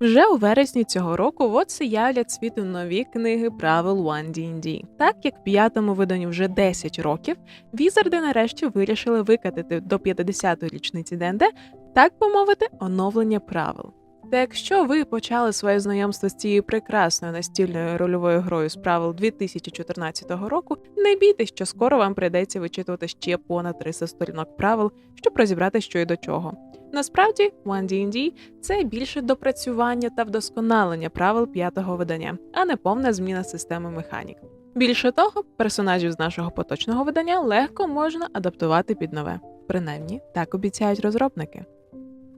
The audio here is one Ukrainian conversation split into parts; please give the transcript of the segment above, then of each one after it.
Вже у вересні цього року в ОЦИ являть світу нові книги правил One D&D. Так як п'ятому виданню вже 10 років, візарди нарешті вирішили викатити до 50-ї річниці ДНД, так би мовити, оновлення правил. Та якщо ви почали своє знайомство з цією прекрасною настільною рольовою грою з правил 2014 року, не бійтесь, що скоро вам прийдеться вичитувати ще понад 300 сторінок правил, щоб розібрати, що і до чого. Насправді, One D&D – це більше допрацювання та вдосконалення правил п'ятого видання, а не повна зміна системи механік. Більше того, персонажів з нашого поточного видання легко можна адаптувати під нове. Принаймні, так обіцяють розробники.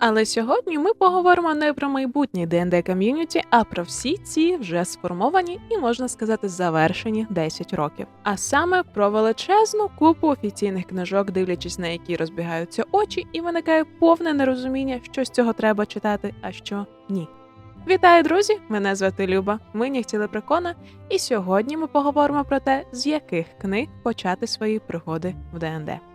Але сьогодні ми поговоримо не про майбутнє D&D ком'юніті, а про всі ці вже сформовані і можна сказати завершені 10 років. А саме про величезну купу офіційних книжок, дивлячись на які розбігаються очі, і виникає повне нерозуміння, що з цього треба читати, а що ні. Вітаю, друзі! Мене звати Люба. Ми нігті Лепрекона, і сьогодні ми поговоримо про те, з яких книг почати свої пригоди в ДНД.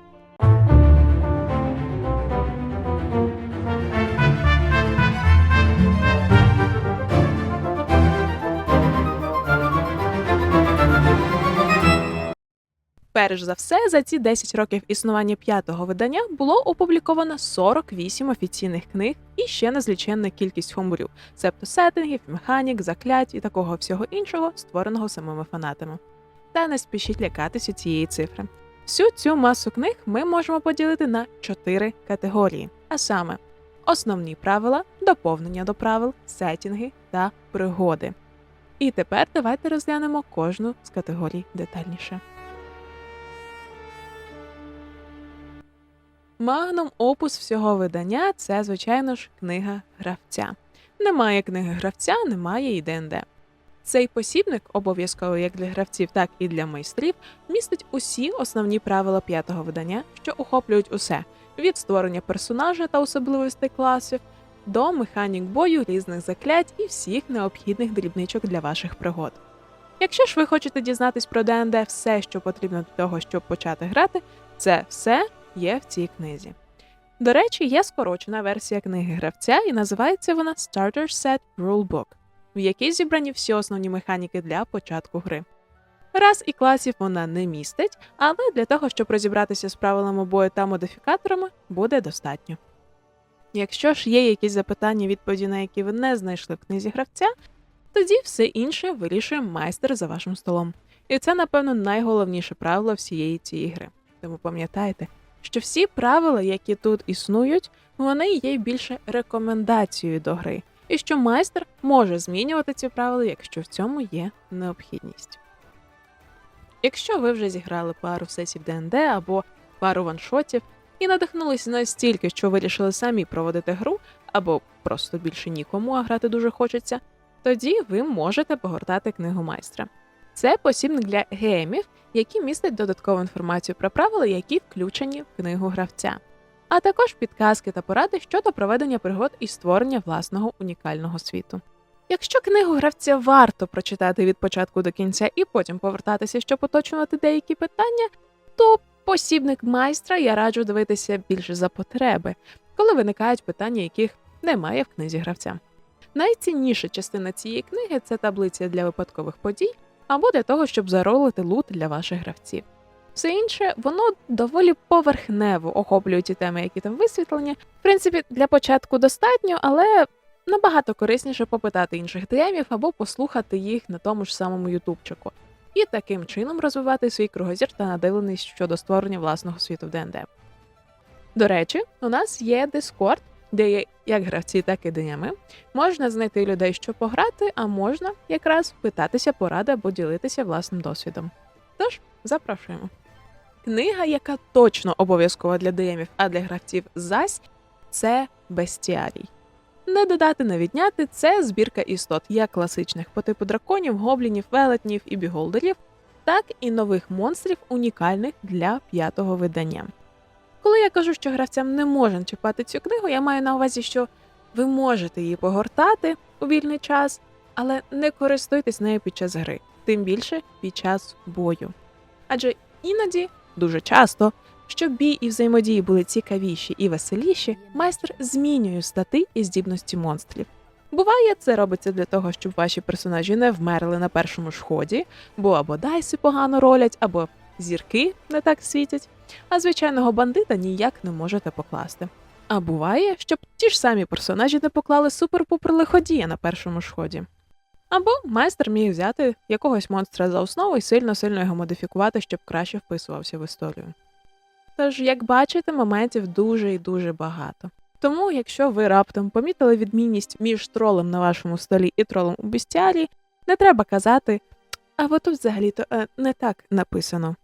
Перш за все, за ці 10 років існування п'ятого видання було опубліковано 48 офіційних книг і ще незліченна кількість хомбурів, себто сеттингів, механік, заклять і такого всього іншого, створеного самими фанатами. Та не спішіть лякатися цієї цифри. Всю цю масу книг ми можемо поділити на чотири категорії, а саме основні правила, доповнення до правил, сеттінги та пригоди. І тепер давайте розглянемо кожну з категорій детальніше. Магнум опус всього видання це, звичайно ж, книга гравця. Немає книги гравця, немає і ДНД. Цей посібник, обов'язково як для гравців, так і для майстрів, містить усі основні правила п'ятого видання, що охоплюють усе від створення персонажа та особливостей класів до механік бою, різних заклять і всіх необхідних дрібничок для ваших пригод. Якщо ж ви хочете дізнатись про ДНД все, що потрібно для того, щоб почати грати, це все є в цій книзі. До речі, є скорочена версія книги гравця, і називається вона Starter Set Rulebook, в якій зібрані всі основні механіки для початку гри. Раз і класів вона не містить, але для того, щоб розібратися з правилами бою та модифікаторами, буде достатньо. Якщо ж є якісь запитання, відповіді на які ви не знайшли в книзі гравця, тоді все інше вирішує майстер за вашим столом. І це, напевно, найголовніше правило всієї цієї гри. Тому пам'ятайте, що всі правила, які тут існують, вони є більше рекомендацією до гри, і що майстер може змінювати ці правила, якщо в цьому є необхідність. Якщо ви вже зіграли пару сесій ДНД або пару ваншотів і надихнулися настільки, що вирішили самі проводити гру, або просто більше нікому, а грати дуже хочеться, тоді ви можете погортати книгу майстра. Це посібник для геймів, які містять додаткову інформацію про правила, які включені в книгу гравця, а також підказки та поради щодо проведення пригод і створення власного унікального світу. Якщо книгу гравця варто прочитати від початку до кінця і потім повертатися, щоб уточнювати деякі питання, то посібник майстра я раджу дивитися більше за потреби, коли виникають питання, яких немає в книзі гравця. Найцінніша частина цієї книги це таблиця для випадкових подій або для того, щоб заролити лут для ваших гравців. Все інше, воно доволі поверхнево охоплює ті теми, які там висвітлені. В принципі, для початку достатньо, але набагато корисніше попитати інших демів або послухати їх на тому ж самому ютубчику. І таким чином розвивати свій кругозір та надивленість щодо створення власного світу в ДНД. До речі, у нас є Discord, де є як гравці, так і динями. Можна знайти людей, що пограти, а можна якраз питатися поради або ділитися власним досвідом. Тож, запрошуємо. Книга, яка точно обов'язкова для диємів, а для гравців зась, це бестіарій. Не додати, не відняти це збірка істот, як класичних по типу драконів, гоблінів, велетнів і біголдерів, так і нових монстрів, унікальних для п'ятого видання. Коли я кажу, що гравцям не можна чіпати цю книгу, я маю на увазі, що ви можете її погортати у вільний час, але не користуйтесь нею під час гри, тим більше під час бою. Адже іноді, дуже часто, щоб бій і взаємодії були цікавіші і веселіші, майстер змінює стати і здібності монстрів. Буває, це робиться для того, щоб ваші персонажі не вмерли на першому ж ході, бо або дайси погано ролять, або зірки не так світять, а звичайного бандита ніяк не можете покласти. А буває, щоб ті ж самі персонажі не поклали супер-пупер лиходія на першому ж ході. Або майстер міг взяти якогось монстра за основу і сильно-сильно його модифікувати, щоб краще вписувався в історію. Тож, як бачите, моментів дуже і дуже багато. Тому, якщо ви раптом помітили відмінність між тролем на вашому столі і тролем у бестіарії, не треба казати, а тут взагалі-то е, не так написано.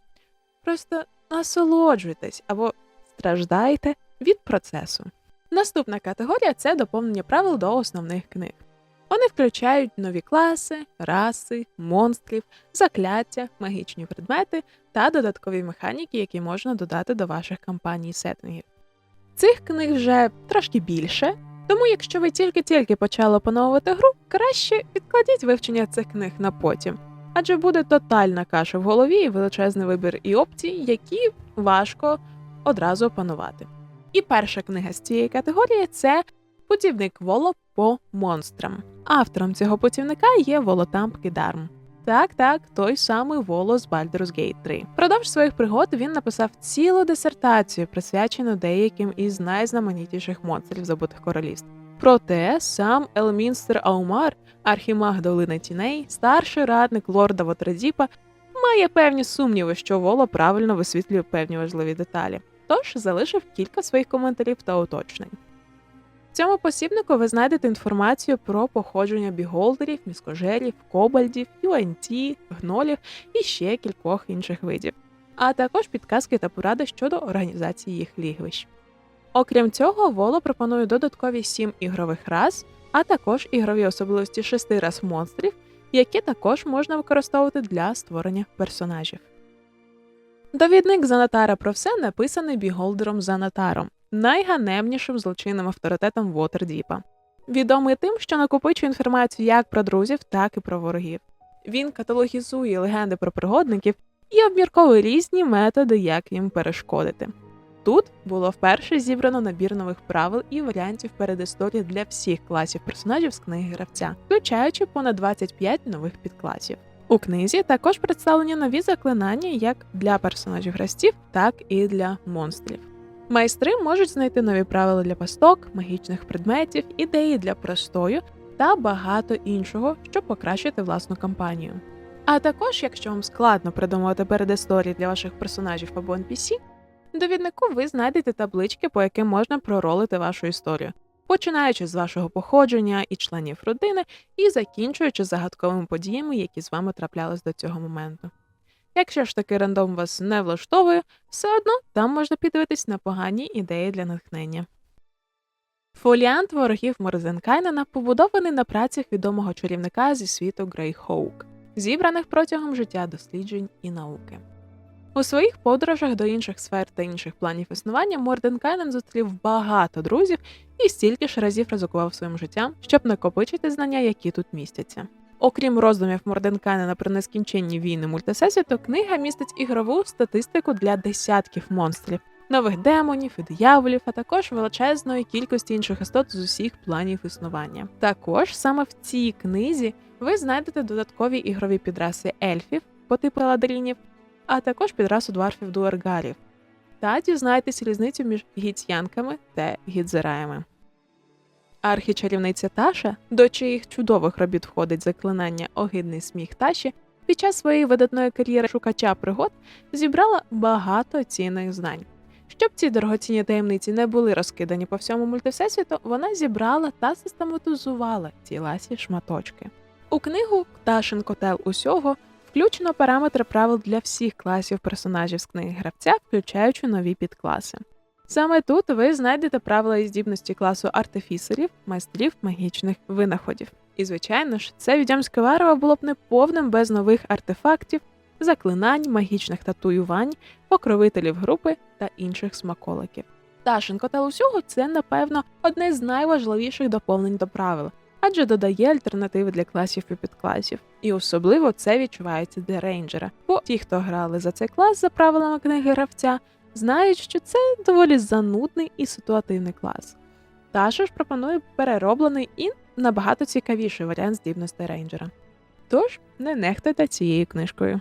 Просто насолоджуйтесь або страждайте від процесу. Наступна категорія це доповнення правил до основних книг. Вони включають нові класи, раси, монстрів, закляття, магічні предмети та додаткові механіки, які можна додати до ваших кампаній і сеттингів. Цих книг вже трошки більше, тому якщо ви тільки-тільки почали опановувати гру, краще відкладіть вивчення цих книг на потім, адже буде тотальна каша в голові і величезний вибір і опцій, які важко одразу опанувати. І перша книга з цієї категорії це Путівник Воло по монстрам. Автором цього путівника є Волотамп Кідарм. Так, так, той самий Воло з Baldur's Gate 3. Продовж своїх пригод він написав цілу дисертацію, присвячену деяким із найзнаменітіших монстрів забутих королівств. Проте сам Елмінстер Аумар, архімаг долини тіней, старший радник лорда Вотрадіпа, має певні сумніви, що Воло правильно висвітлює певні важливі деталі. Тож залишив кілька своїх коментарів та уточнень. В цьому посібнику ви знайдете інформацію про походження біголдерів, міскожерів, кобальдів, юанті, гнолів і ще кількох інших видів, а також підказки та поради щодо організації їх лігвищ. Окрім цього, Воло пропонує додаткові сім ігрових рас, а також ігрові особливості шести рас монстрів, які також можна використовувати для створення персонажів. Довідник Занатара про все написаний біголдером Занатаром, найганебнішим злочинним авторитетом Вотердіпа. Відомий тим, що накопичує інформацію як про друзів, так і про ворогів. Він каталогізує легенди про пригодників і обмірковує різні методи, як їм перешкодити. Тут було вперше зібрано набір нових правил і варіантів передісторії для всіх класів персонажів з книги гравця, включаючи понад 25 нових підкласів. У книзі також представлені нові заклинання як для персонажів гравців, так і для монстрів. Майстри можуть знайти нові правила для пасток, магічних предметів, ідеї для простою та багато іншого, щоб покращити власну кампанію. А також, якщо вам складно придумувати передісторії для ваших персонажів або NPC, довіднику ви знайдете таблички, по яким можна проролити вашу історію, починаючи з вашого походження і членів родини, і закінчуючи загадковими подіями, які з вами траплялись до цього моменту. Якщо ж такий рандом вас не влаштовує, все одно там можна піддивитись на погані ідеї для натхнення. Фоліант ворогів Морзенкайнена побудований на працях відомого чарівника зі світу Грейхоук, зібраних протягом життя досліджень і науки. У своїх подорожах до інших сфер та інших планів існування Морденкайнен зустрів багато друзів і стільки ж разів ризикував своїм життям, щоб накопичити знання, які тут містяться. Окрім роздумів Морденкайнена про нескінченні війни мультисесвіту, книга містить ігрову статистику для десятків монстрів, нових демонів і дияволів, а також величезної кількості інших істот з усіх планів існування. Також саме в цій книзі ви знайдете додаткові ігрові підраси ельфів по типу ладрінів, а також підрасу дварфів дуергарів. Та дізнаєтесь різницю між гіцянками та гідзераями. Архічарівниця Таша, до чиїх чудових робіт входить заклинання Огидний сміх Таші, під час своєї видатної кар'єри шукача пригод зібрала багато цінних знань. Щоб ці дорогоцінні таємниці не були розкидані по всьому мультивсесвіту, вона зібрала та систематизувала ці ласі шматочки. У книгу Пташин котел усього включено параметри правил для всіх класів персонажів з книги гравця, включаючи нові підкласи. Саме тут ви знайдете правила і здібності класу артефісерів, майстрів магічних винаходів. І, звичайно ж, це відьомське варево було б неповним без нових артефактів, заклинань, магічних татуювань, покровителів групи та інших смаколиків. Ташенко та усього це, напевно, одне з найважливіших доповнень до правил, адже додає альтернативи для класів і підкласів. І особливо це відчувається для рейнджера, бо ті, хто грали за цей клас за правилами книги гравця, знають, що це доволі занудний і ситуативний клас. Таша ж пропонує перероблений і набагато цікавіший варіант здібностей рейнджера. Тож не нехтайте цією книжкою.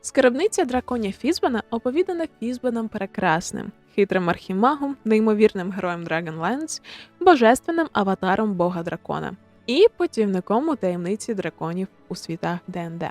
Скарбниця драконія Фізбана оповідана Фізбаном Прекрасним, хитрим архімагом, неймовірним героєм Dragonlance, божественним аватаром бога дракона і путівником у таємниці драконів у світах ДНД.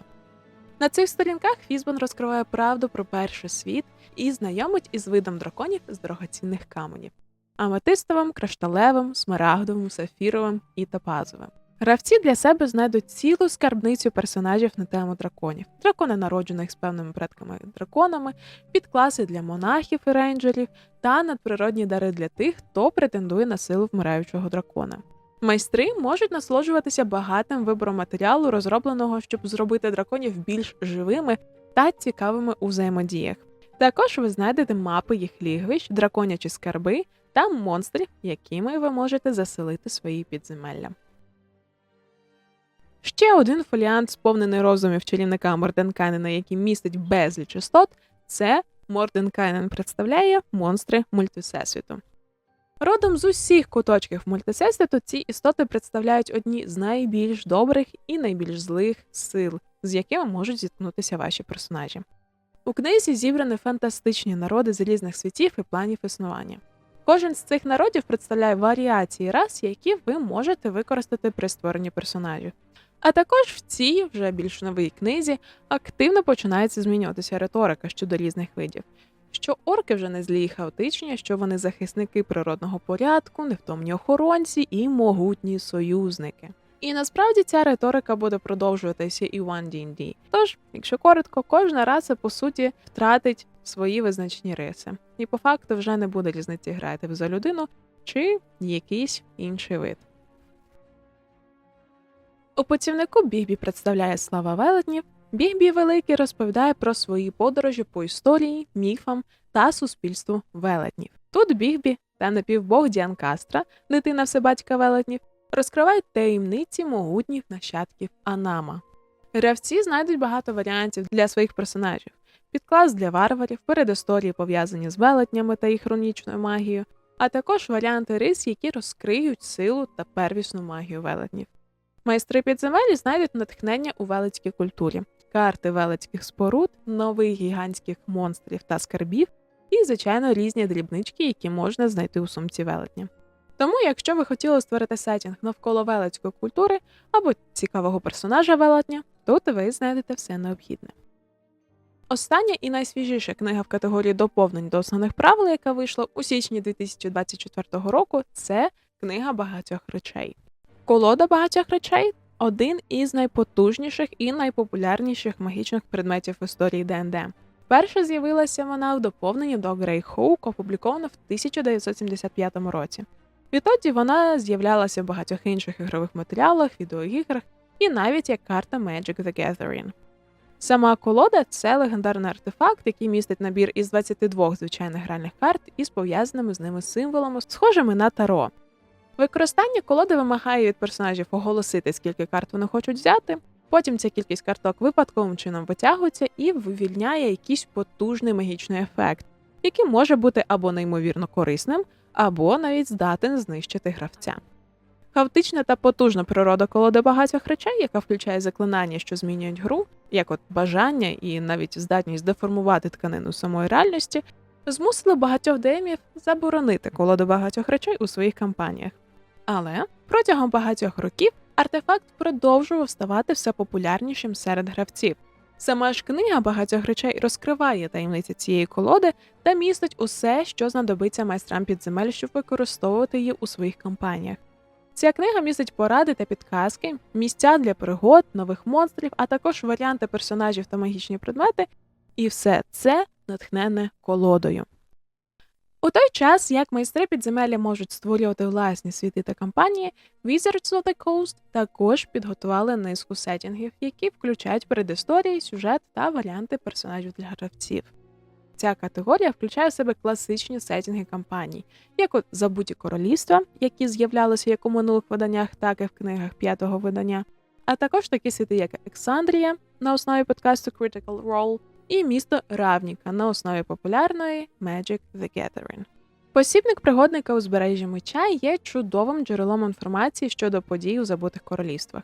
На цих сторінках Фізбан розкриває правду про перший світ і знайомить із видом драконів з дорогоцінних каменів аметистовим, кришталевим, смарагдовим, сафіровим і топазовим. Гравці для себе знайдуть цілу скарбницю персонажів на тему драконів, дракони, народжених з певними предками драконами, підкласи для монахів і рейнджерів та надприродні дари для тих, хто претендує на силу вмираючого дракона. Майстри можуть насолоджуватися багатим вибором матеріалу, розробленого, щоб зробити драконів більш живими та цікавими у взаємодіях. Також ви знайдете мапи їх лігвищ, драконячі скарби та монстрів, якими ви можете заселити свої підземелля. Ще один фоліант, сповнений розумів чарівника Морденкайнена, який містить безліч істот, це Морденкайнен представляє монстри мультисесвіту. Родом з усіх куточків мультисесвіту ці істоти представляють одні з найбільш добрих і найбільш злих сил, з якими можуть зіткнутися ваші персонажі. У книзі зібрані фантастичні народи з різних світів і планів існування. Кожен з цих народів представляє варіації рас, які ви можете використати при створенні персонажів. А також в цій вже більш новій книзі активно починається змінюватися риторика щодо різних видів. Що орки вже не злі і хаотичні, що вони захисники природного порядку, невтомні охоронці і могутні союзники. І насправді ця риторика буде продовжуватися і в 1D&D. Тож, якщо коротко, кожна раса по суті втратить свої визначні риси, і по факту вже не буде різниці грати за людину чи якийсь інший вид. У путівнику Бігбі представляє слава велетнів. Бігбі Великий розповідає про свої подорожі по історії, міфам та суспільству велетнів. Тут Бігбі та напівбог Діан Кастра, дитина всебатька велетнів, розкривають таємниці могутніх нащадків Анама. Гравці знайдуть багато варіантів для своїх персонажів: підклас для варварів, передісторії пов'язані з велетнями та їх хронічною магією, а також варіанти рис, які розкриють силу та первісну магію велетнів. Майстри підземелі знайдуть натхнення у велетській культурі, карти велетських споруд, нових гігантських монстрів та скарбів, і, звичайно, різні дрібнички, які можна знайти у сумці велетня. Тому, якщо ви хотіли створити сетінг навколо велетської культури або цікавого персонажа велетня, тут ви знайдете все необхідне. Остання і найсвіжіша книга в категорії доповнень до основних правил, яка вийшла у січні 2024 року, це книга багатьох речей. Колода багатьох речей один із найпотужніших і найпопулярніших магічних предметів в історії ДНД. Перша з'явилася вона в доповненні до Грей Хоук, опублікована в 1975 році. Відтоді вона з'являлася в багатьох інших ігрових матеріалах, відеоіграх і навіть як карта Magic the Gathering. Сама колода це легендарний артефакт, який містить набір із 22 звичайних гральних карт із пов'язаними з ними символами, схожими на таро. Використання колоди вимагає від персонажів оголосити, скільки карт вони хочуть взяти. Потім ця кількість карток випадковим чином витягується і вивільняє якийсь потужний магічний ефект, який може бути або неймовірно корисним, або навіть здатен знищити гравця. Хаотична та потужна природа колоди багатьох речей, яка включає заклинання, що змінюють гру, як от бажання і навіть здатність деформувати тканину самої реальності, змусили багатьох демів заборонити колоду багатьох речей у своїх кампаніях. Але протягом багатьох років артефакт продовжував ставати все популярнішим серед гравців. Сама ж книга багатьох речей розкриває таємниці цієї колоди та містить усе, що знадобиться майстрам підземель, щоб використовувати її у своїх кампаніях. Ця книга містить поради та підказки, місця для пригод, нових монстрів, а також варіанти персонажів та магічні предмети, і все це натхнене колодою. У той час, як майстри підземелля можуть створювати власні світи та кампанії, Wizards of the Coast також підготували низку сетінгів, які включають передісторії, сюжет та варіанти персонажів для гравців. Ця категорія включає в себе класичні сетінги кампаній, як от забуті королівства, які з'являлися як у минулих виданнях, так і в книгах п'ятого видання, а також такі світи, як Ександрія на основі подкасту Critical Role і місто Равніка на основі популярної Magic the Gathering. Посібник пригодника узбережжя меча є чудовим джерелом інформації щодо подій у забутих королівствах.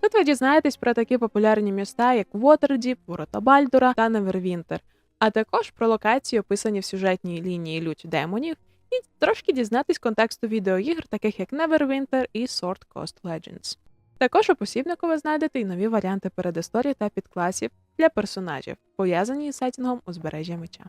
Тут ви дізнаєтесь про такі популярні міста, як Вотердіп, Ворота Бальдура та Невервінтер, а також про локації, описані в сюжетній лінії лють демонів, і трошки дізнатись контексту відеоігр, таких як Neverwinter і Sword Coast Legends. Також у посібнику ви знайдете й нові варіанти передісторії та підкласів для персонажів, пов'язані із сетінгом узбережжя меча.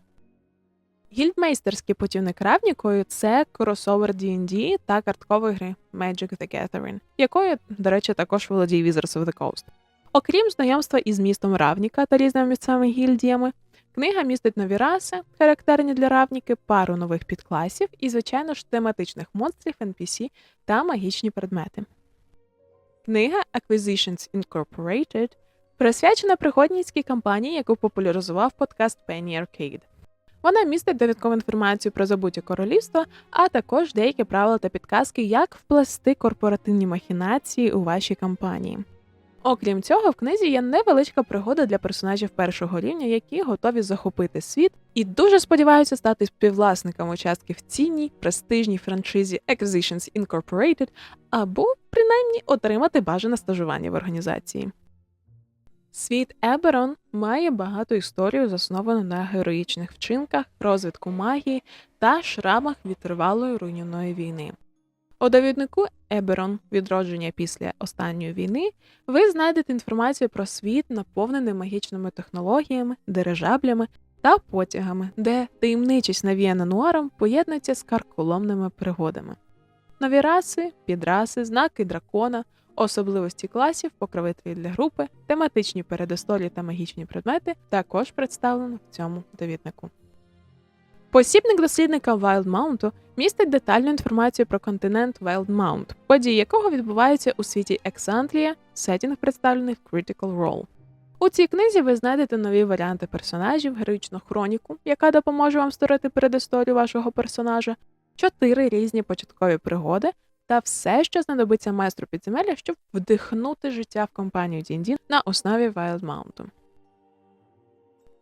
Гільдмейстерський путівник Равнікою це кросовер D&D та карткової гри Magic the Gathering, якою, до речі, також володіє Wizards of the Coast. Окрім знайомства із містом Равніка та різними місцевими гільдіями, книга містить нові раси, характерні для Равніки, пару нових підкласів і, звичайно ж, тематичних монстрів, NPC та магічні предмети. Книга Acquisitions Incorporated присвячена пригодницькій кампанії, яку популяризував подкаст Penny Arcade. Вона містить довідкову інформацію про забуті королівства, а також деякі правила та підказки, як вплести корпоративні махінації у вашій кампанії. Окрім цього, в книзі є невеличка пригода для персонажів першого рівня, які готові захопити світ і дуже сподіваються стати співвласниками участків в цінній престижній франшизі Acquisitions Incorporated або принаймні отримати бажане стажування в організації. Світ Еберон має багату історію, засновану на героїчних вчинках, розвитку магії та шрамах від тривалої руйнівної війни. У довіднику Еберон відродження після останньої війни ви знайдете інформацію про світ, наповнений магічними технологіями, дирижаблями та потягами, де таємничість навіяна нуаром поєднується з карколомними пригодами. Нові раси, підраси, знаки дракона, особливості класів, покровителі для групи, тематичні передостолі та магічні предмети також представлено в цьому довіднику. Посібник дослідника Wildmount містить детальну інформацію про континент Wildmount, події якого відбуваються у світі Ексантлія, сетінг представлений в Critical Role. У цій книзі ви знайдете нові варіанти персонажів, героїчну хроніку, яка допоможе вам створити передісторію вашого персонажа, чотири різні початкові пригоди та все, що знадобиться майстру підземелля, щоб вдихнути життя в компанію D&D на основі Wildmount.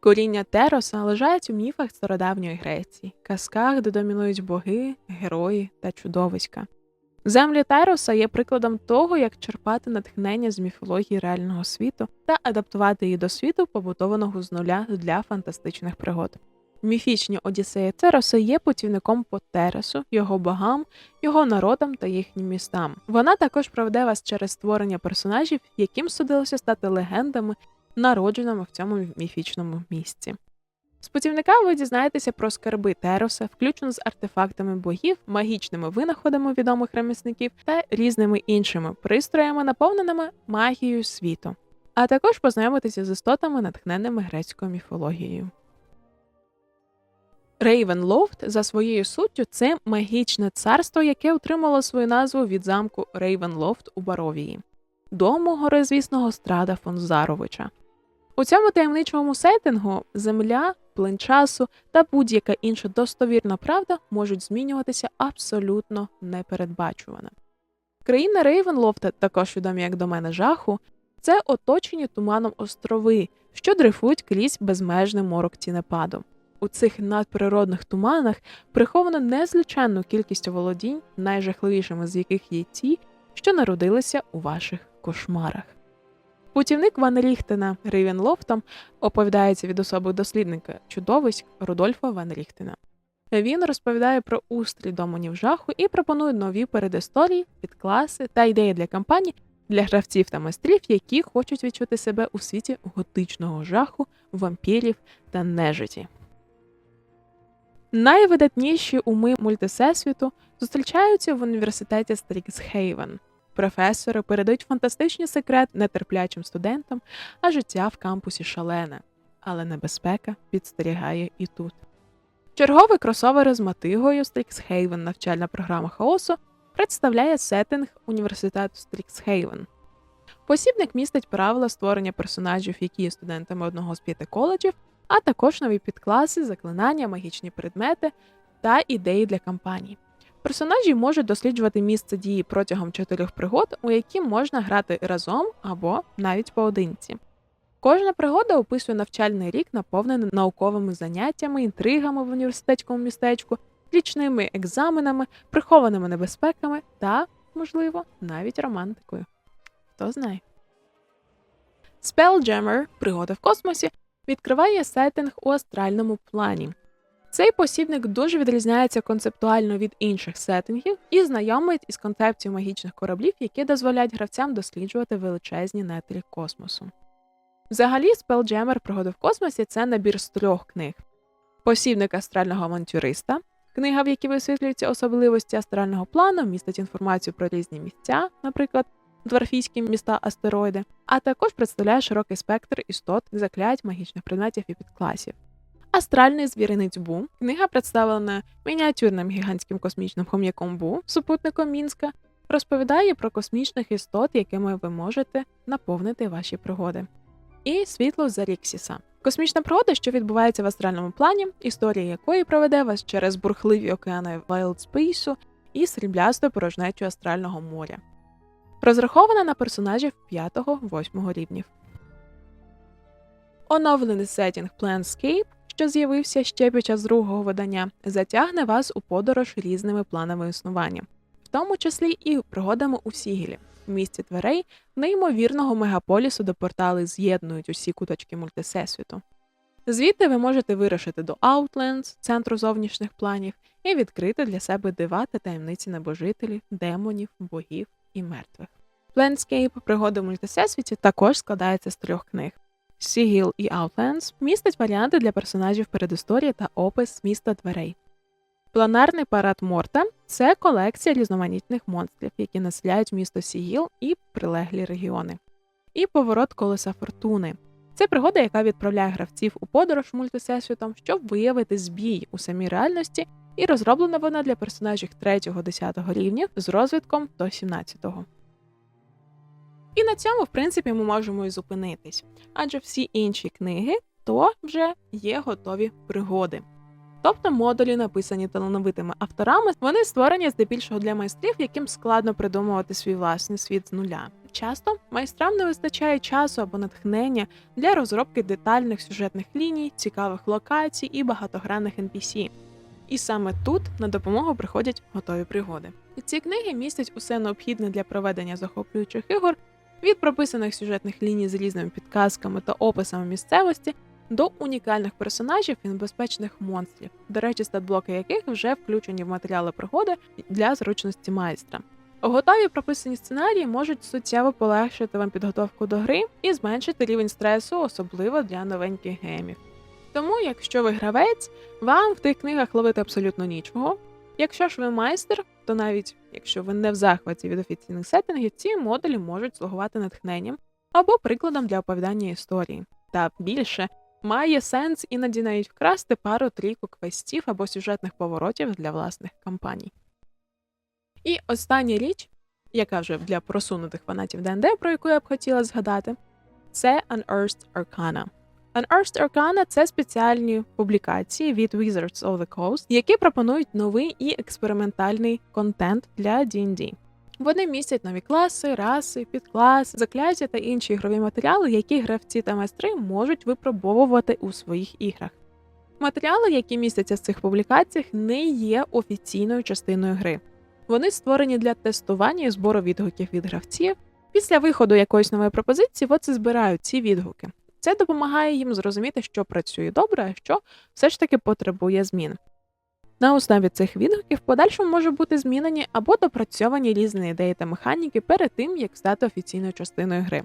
Коріння Тероса лежать у міфах стародавньої Греції, казках, де домінують боги, герої та чудовиська. Землі Тероса є прикладом того, як черпати натхнення з міфології реального світу та адаптувати її до світу, побутованого з нуля для фантастичних пригод. Міфічні Одіссеї Тероса є путівником по Тересу, його богам, його народам та їхнім містам. Вона також проведе вас через створення персонажів, яким судилося стати легендами народженими в цьому міфічному місці. З путівника ви дізнаєтеся про скарби Тероса, включно з артефактами богів, магічними винаходами відомих ремісників та різними іншими пристроями, наповненими магією світу, а також познайомитися з істотами, натхненими грецькою міфологією. Рейвенлофт за своєю суттю це магічне царство, яке отримало свою назву від замку Рейвенлофт у Баровії, дому горизвісного страда фон Заровича. У цьому таємничому сеттингу земля, плин часу та будь-яка інша достовірна правда можуть змінюватися абсолютно непередбачувано. Країна Рейвенлофта, також відомі як до мене жаху, це оточені туманом острови, що дрейфують крізь безмежний морок тінепаду. У цих надприродних туманах приховано незліченну кількість володінь, найжахливішими з яких є ті, що народилися у ваших кошмарах. Путівник Ван Ріхтена Рейвенлофтом оповідається від особи дослідника чудовиськ Рудольфа Ван Ріхтена. Він розповідає про устрій домонів жаху і пропонує нові передісторії, підкласи та ідеї для кампаній для гравців та майстрів, які хочуть відчути себе у світі готичного жаху, вампірів та нежиті. Найвидатніші уми мультисесвіту зустрічаються в університеті Стріксхейвен. Професори передають фантастичні секрет нетерплячим студентам, а життя в кампусі шалене, але небезпека підстерігає і тут. Черговий кросовер з мотигою Стріксхейвен навчальна програма хаосу представляє сеттинг університету Стріксхейвен. Посібник містить правила створення персонажів, які є студентами одного з п'яти коледжів, а також нові підкласи, заклинання, магічні предмети та ідеї для кампаній. Персонажі можуть досліджувати місце дії протягом чотирьох пригод, у які можна грати разом або навіть поодинці. Кожна пригода описує навчальний рік, наповнений науковими заняттями, інтригами в університетському містечку річними екзаменами, прихованими небезпеками та, можливо, навіть романтикою. Хто знає. Spelljammer пригоди в космосі відкриває сеттинг у астральному плані. Цей посібник дуже відрізняється концептуально від інших сеттингів і знайомить із концепцією магічних кораблів, які дозволяють гравцям досліджувати величезні нетрі космосу. Взагалі, Spelljammer пригоди в космосі це набір з трьох книг: посібник астрального авантюриста, книга, в якій висвітлюються особливості астрального плану, містить інформацію про різні місця, наприклад, дворфійські міста астероїди, а також представляє широкий спектр істот, заклять, магічних предметів і підкласів. Астральний звіринець Бу книга представлена мініатюрним гігантським космічним хом'яком Бу, супутником Мінська, розповідає про космічних істот, якими ви можете наповнити ваші пригоди. І світло Заріксіса. Космічна пригода, що відбувається в астральному плані, історія якої проведе вас через бурхливі океани Вайлдспейсу і сріблясту порожнечу астрального моря. Розрахована на персонажів 5-8 рівнів. Оновлений сеттінг Planscape, що з'явився ще під час другого видання, затягне вас у подорож різними планами існування, в тому числі і пригодами у Сігілі, місті дверей, неймовірного мегаполісу, де портали з'єднують усі куточки мультисесвіту. Звідти ви можете вирушити до Outlands, центру зовнішніх планів, і відкрити для себе дива та таємниці небожителів, демонів, богів і мертвих. Planscape пригоди в мультисесвіті також складається з трьох книг. Sigil і Outlands містять варіанти для персонажів передісторії та опис міста дверей. Планарний парад Морта це колекція різноманітних монстрів, які населяють місто Сігіл і прилеглі регіони. І поворот колеса фортуни. Це пригода, яка відправляє гравців у подорож мультисесвітом, щоб виявити збій у самій реальності, і розроблена вона для персонажів 3-10 рівнів з розвитком до 17-го. І на цьому, в принципі, ми можемо і зупинитись, адже всі інші книги то вже є готові пригоди. Тобто модулі, написані талановитими авторами, вони створені здебільшого для майстрів, яким складно придумувати свій власний світ з нуля. Часто майстрам не вистачає часу або натхнення для розробки детальних сюжетних ліній, цікавих локацій і багатогранних NPC. І саме тут на допомогу приходять готові пригоди. Ці книги містять усе необхідне для проведення захоплюючих ігор від прописаних сюжетних ліній з різними підказками та описами місцевості до унікальних персонажів і небезпечних монстрів, до речі, статблоки яких вже включені в матеріали пригоди для зручності майстра. Готові прописані сценарії можуть суттєво полегшити вам підготовку до гри і зменшити рівень стресу, особливо для новеньких геймів. Тому, якщо ви гравець, вам в тих книгах ловити абсолютно нічого. Якщо ж ви майстер, то навіть якщо ви не в захваті від офіційних сеттингів, ці модулі можуть слугувати натхненням або прикладом для оповідання історії. Та більше має сенс іноді навіть вкрасти пару трійку квестів або сюжетних поворотів для власних кампаній. І остання річ, яка вже для просунутих фанатів ДНД, про яку я б хотіла згадати, це Unearthed Arcana. Unearthed Arcana – це спеціальні публікації від Wizards of the Coast, які пропонують новий і експериментальний контент для D&D. Вони містять нові класи, раси, підкласи, закляття та інші ігрові матеріали, які гравці та майстри можуть випробовувати у своїх іграх. Матеріали, які містяться в цих публікаціях, не є офіційною частиною гри. Вони створені для тестування і збору відгуків від гравців. Після виходу якоїсь нової пропозиції вони збирають ці відгуки. Це допомагає їм зрозуміти, що працює добре, а що все ж таки потребує змін. На основі цих відгуків в подальшому можуть бути змінені або допрацьовані різні ідеї та механіки перед тим, як стати офіційною частиною гри.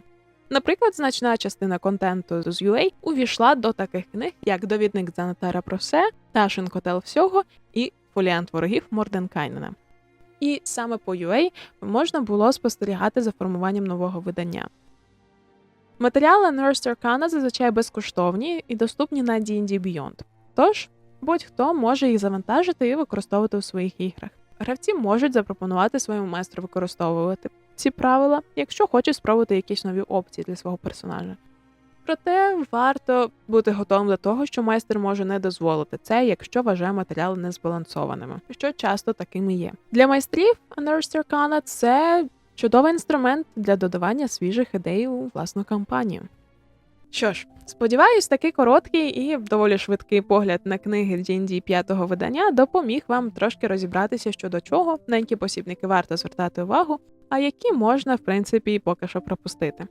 Наприклад, значна частина контенту з UA увійшла до таких книг, як Довідник Занатара про все, Ташин Котел всього і Фоліант ворогів Морденкайнена. І саме по UA можна було спостерігати за формуванням нового видання. Матеріали Nurse Arcana зазвичай безкоштовні і доступні на D&D Beyond. Тож, будь-хто може їх завантажити і використовувати у своїх іграх. Гравці можуть запропонувати своєму майстру використовувати ці правила, якщо хочуть спробувати якісь нові опції для свого персонажа. Проте варто бути готовим до того, що майстер може не дозволити це, якщо вважає матеріали незбалансованими, що часто такими є. Для майстрів Nurse Arcana – це чудовий інструмент для додавання свіжих ідей у власну кампанію. Що ж, сподіваюсь, такий короткий і доволі швидкий погляд на книги D&D п'ятого видання допоміг вам трошки розібратися щодо чого, на які посібники варто звертати увагу, а які можна, в принципі, поки що пропустити.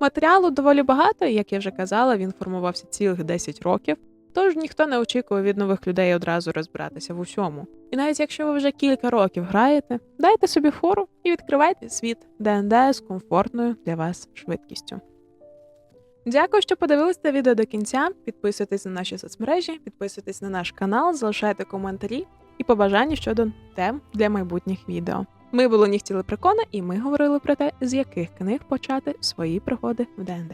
Матеріалу доволі багато, як я вже казала, він формувався цілих 10 років, тож ніхто не очікує від нових людей одразу розбиратися в усьому. І навіть якщо ви вже кілька років граєте, дайте собі фору і відкривайте світ ДНД з комфортною для вас швидкістю. Дякую, що подивилися відео до кінця. Підписуйтесь на наші соцмережі, підписуйтесь на наш канал, залишайте коментарі і побажання щодо тем для майбутніх відео. Ми були Нігті Лепрекона, і ми говорили про те, з яких книг почати свої пригоди в ДНД.